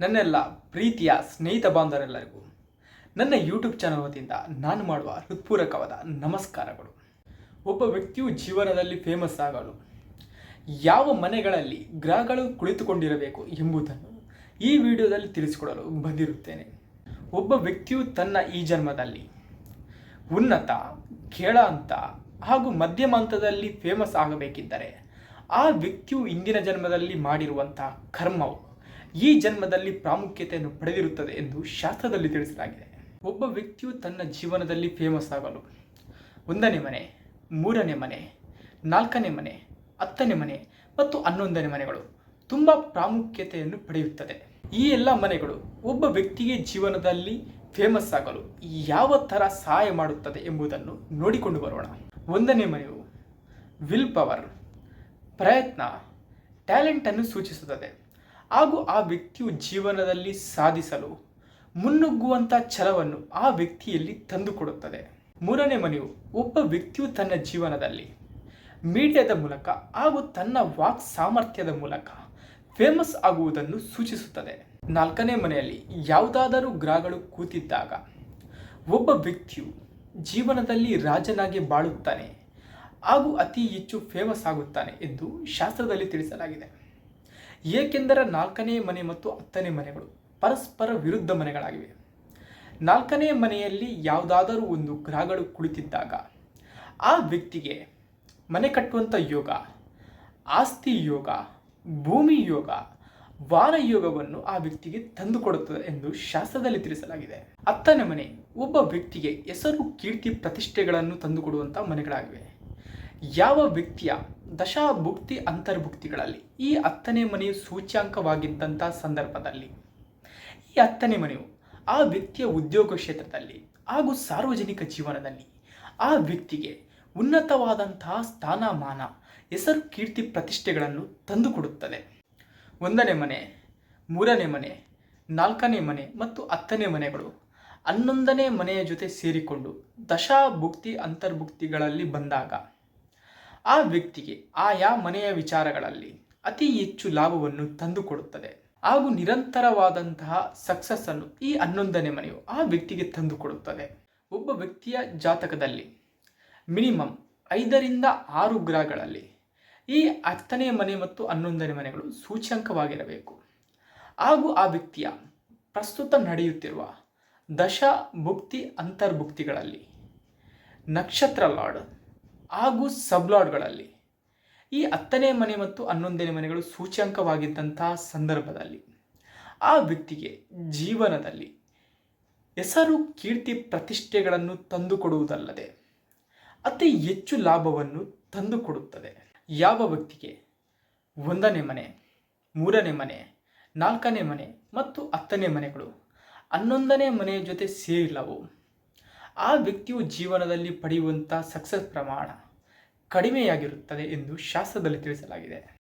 ನನ್ನೆಲ್ಲ ಪ್ರೀತಿಯ ಸ್ನೇಹಿತ ಬಾಂಧವರೆಲ್ಲರಿಗೂ ನನ್ನ ಯೂಟ್ಯೂಬ್ ಚಾನಲ್ ವತಿಯಿಂದ ನಾನು ಮಾಡುವ ಹೃತ್ಪೂರ್ವಕವಾದ ನಮಸ್ಕಾರಗಳು. ಒಬ್ಬ ವ್ಯಕ್ತಿಯು ಜೀವನದಲ್ಲಿ ಫೇಮಸ್ ಆಗಲು ಯಾವ ಮನೆಗಳಲ್ಲಿ ಗ್ರಹಗಳು ಕುಳಿತುಕೊಂಡಿರಬೇಕು ಎಂಬುದನ್ನು ಈ ವಿಡಿಯೋದಲ್ಲಿ ತಿಳಿಸಿಕೊಡಲು ಬಂದಿರುತ್ತೇನೆ. ಒಬ್ಬ ವ್ಯಕ್ತಿಯು ತನ್ನ ಈ ಜನ್ಮದಲ್ಲಿ ಉನ್ನತ ಕೆಳ ಹಂತ ಹಾಗೂ ಮಧ್ಯಮ ಹಂತದಲ್ಲಿ ಫೇಮಸ್ ಆಗಬೇಕಿದ್ದರೆ ಆ ವ್ಯಕ್ತಿಯು ಇಂದಿನ ಜನ್ಮದಲ್ಲಿ ಮಾಡಿರುವಂತಹ ಕರ್ಮವು ಈ ಜನ್ಮದಲ್ಲಿ ಪ್ರಾಮುಖ್ಯತೆಯನ್ನು ಪಡೆದಿರುತ್ತದೆ ಎಂದು ಶಾಸ್ತ್ರದಲ್ಲಿ ತಿಳಿಸಲಾಗಿದೆ. ಒಬ್ಬ ವ್ಯಕ್ತಿಯು ತನ್ನ ಜೀವನದಲ್ಲಿ ಫೇಮಸ್ ಆಗಲು, ಒಂದನೇ ಮನೆ, ಮೂರನೇ ಮನೆ, ನಾಲ್ಕನೇ ಮನೆ, ಹತ್ತನೇ ಮನೆ ಮತ್ತು ಹನ್ನೊಂದನೇ ಮನೆಗಳು ತುಂಬ ಪ್ರಾಮುಖ್ಯತೆಯನ್ನು ಪಡೆಯುತ್ತದೆ. ಈ ಎಲ್ಲ ಮನೆಗಳು ಒಬ್ಬ ವ್ಯಕ್ತಿಗೆ ಜೀವನದಲ್ಲಿ ಫೇಮಸ್ ಆಗಲು ಯಾವ ಥರ ಸಹಾಯ ಮಾಡುತ್ತದೆ ಎಂಬುದನ್ನು ನೋಡಿಕೊಂಡು ಬರೋಣ. ಒಂದನೇ ಮನೆಯು ವಿಲ್ ಪವರ್ ಪ್ರಯತ್ನ ಟ್ಯಾಲೆಂಟನ್ನು ಸೂಚಿಸುತ್ತದೆ. ಹಾಗೂ ಆ ವ್ಯಕ್ತಿಯು ಜೀವನದಲ್ಲಿ ಸಾಧಿಸಲು ಮುನ್ನುಗ್ಗುವಂಥ ಛಲವನ್ನು ಆ ವ್ಯಕ್ತಿಯಲ್ಲಿ ತಂದುಕೊಡುತ್ತದೆ. ಮೂರನೇ ಮನೆಯು ಒಬ್ಬ ವ್ಯಕ್ತಿಯು ತನ್ನ ಜೀವನದಲ್ಲಿ ಮೀಡಿಯಾದ ಮೂಲಕ ಹಾಗೂ ತನ್ನ ವಾಕ್ ಸಾಮರ್ಥ್ಯದ ಮೂಲಕ ಫೇಮಸ್ ಆಗುವುದನ್ನು ಸೂಚಿಸುತ್ತದೆ. ನಾಲ್ಕನೇ ಮನೆಯಲ್ಲಿ ಯಾವುದಾದರೂ ಗ್ರಹಗಳು ಕೂತಿದ್ದಾಗ ಒಬ್ಬ ವ್ಯಕ್ತಿಯು ಜೀವನದಲ್ಲಿ ರಾಜನಾಗಿ ಬಾಳುತ್ತಾನೆ ಹಾಗೂ ಅತಿ ಹೆಚ್ಚು ಫೇಮಸ್ ಆಗುತ್ತಾನೆ ಎಂದು ಶಾಸ್ತ್ರದಲ್ಲಿ ತಿಳಿಸಲಾಗಿದೆ. ಏಕೆಂದರೆ ನಾಲ್ಕನೇ ಮನೆ ಮತ್ತು ಹತ್ತನೇ ಮನೆಗಳು ಪರಸ್ಪರ ವಿರುದ್ಧ ಮನೆಗಳಾಗಿವೆ. ನಾಲ್ಕನೇ ಮನೆಯಲ್ಲಿ ಯಾವುದಾದರೂ ಒಂದು ಗ್ರಹಗಳು ಕುಳಿತಿದ್ದಾಗ ಆ ವ್ಯಕ್ತಿಗೆ ಮನೆ ಕಟ್ಟುವಂಥ ಯೋಗ, ಆಸ್ತಿ ಯೋಗ, ಭೂಮಿ ಯೋಗ ವಾರ ಯೋಗವನ್ನು ಆ ವ್ಯಕ್ತಿಗೆ ತಂದುಕೊಡುತ್ತದೆ ಎಂದು ಶಾಸ್ತ್ರದಲ್ಲಿ ತಿಳಿಸಲಾಗಿದೆ. ಹತ್ತನೇ ಮನೆ ಒಬ್ಬ ವ್ಯಕ್ತಿಗೆ ಹೆಸರು, ಕೀರ್ತಿ, ಪ್ರತಿಷ್ಠೆಗಳನ್ನು ತಂದುಕೊಡುವಂಥ ಮನೆಗಳಾಗಿವೆ. ಯಾವ ವ್ಯಕ್ತಿಯ ದಶಾಭುಕ್ತಿ ಅಂತರ್ಭುಕ್ತಿಗಳಲ್ಲಿ ಈ ಹತ್ತನೇ ಮನೆಯು ಸೂಚ್ಯಾಂಕವಾಗಿದ್ದಂಥ ಸಂದರ್ಭದಲ್ಲಿ? ಈ ಹತ್ತನೇ ಮನೆಯು ಆ ವ್ಯಕ್ತಿಯ ಉದ್ಯೋಗ ಕ್ಷೇತ್ರದಲ್ಲಿ ಹಾಗೂ ಸಾರ್ವಜನಿಕ ಜೀವನದಲ್ಲಿ ಆ ವ್ಯಕ್ತಿಗೆ ಉನ್ನತವಾದಂತಹ ಸ್ಥಾನಮಾನ, ಹೆಸರು, ಕೀರ್ತಿ, ಪ್ರತಿಷ್ಠೆಗಳನ್ನು ತಂದುಕೊಡುತ್ತದೆ. ಒಂದನೇ ಮನೆ, ಮೂರನೇ ಮನೆ, ನಾಲ್ಕನೇ ಮನೆ ಮತ್ತು ಹತ್ತನೇ ಮನೆಗಳು ಹನ್ನೊಂದನೇ ಮನೆಯ ಜೊತೆ ಸೇರಿಕೊಂಡು ದಶಾಭುಕ್ತಿ ಅಂತರ್ಭುಕ್ತಿಗಳಲ್ಲಿ ಬಂದಾಗ ಆ ವ್ಯಕ್ತಿಗೆ ಆಯಾ ಮನೆಯ ವಿಚಾರಗಳಲ್ಲಿ ಅತಿ ಹೆಚ್ಚು ಲಾಭವನ್ನು ತಂದುಕೊಡುತ್ತದೆ. ಹಾಗೂ ನಿರಂತರವಾದಂತಹ ಸಕ್ಸಸ್ ಅನ್ನು ಈ ಹನ್ನೊಂದನೇ ಮನೆಯು ಆ ವ್ಯಕ್ತಿಗೆ ತಂದುಕೊಡುತ್ತದೆ. ಒಬ್ಬ ವ್ಯಕ್ತಿಯ ಜಾತಕದಲ್ಲಿ ಮಿನಿಮಮ್ ಐದರಿಂದ ಆರು ಗ್ರಹಗಳಲ್ಲಿ ಈ ಹತ್ತನೇ ಮನೆ ಮತ್ತು ಹನ್ನೊಂದನೇ ಮನೆಗಳು ಸೂಚ್ಯಂಕವಾಗಿರಬೇಕು. ಹಾಗೂ ಆ ವ್ಯಕ್ತಿಯ ಪ್ರಸ್ತುತ ನಡೆಯುತ್ತಿರುವ ದಶ ಭುಕ್ತಿ ಅಂತರ್ಭುಕ್ತಿಗಳಲ್ಲಿ ನಕ್ಷತ್ರ ಲಾರ್ಡ್ ಹಾಗೂ ಸಬ್ಲಾಡ್ಗಳಲ್ಲಿ. ಈ ಹತ್ತನೇ ಮನೆ ಮತ್ತು ಹನ್ನೊಂದನೇ ಮನೆಗಳು ಸೂಚ್ಯಂಕವಾಗಿದ್ದಂತಹ ಸಂದರ್ಭದಲ್ಲಿ. ಆ ವ್ಯಕ್ತಿಗೆ ಜೀವನದಲ್ಲಿ ಹೆಸರು, ಕೀರ್ತಿ, ಪ್ರತಿಷ್ಠೆಗಳನ್ನು ತಂದುಕೊಡುವುದಲ್ಲದೆ ಅತಿ ಹೆಚ್ಚು ಲಾಭವನ್ನು ತಂದುಕೊಡುತ್ತದೆ. ಯಾವ ವ್ಯಕ್ತಿಗೆ? ಒಂದನೇ ಮನೆ, ಮೂರನೇ ಮನೆ, ನಾಲ್ಕನೇ ಮನೆ ಮತ್ತು ಹತ್ತನೇ ಮನೆಗಳು ಹನ್ನೊಂದನೇ ಮನೆಯ ಜೊತೆ ಸೇರಿಲ್ಲವೋ? ಆ ವ್ಯಕ್ತಿಯು ಜೀವನದಲ್ಲಿ ಪಡೆಯುವಂಥ ಸಕ್ಸಸ್ ಪ್ರಮಾಣ ಕಡಿಮೆಯಾಗಿರುತ್ತದೆ ಎಂದು ಶಾಸ್ತ್ರದಲ್ಲಿ ತಿಳಿಸಲಾಗಿದೆ.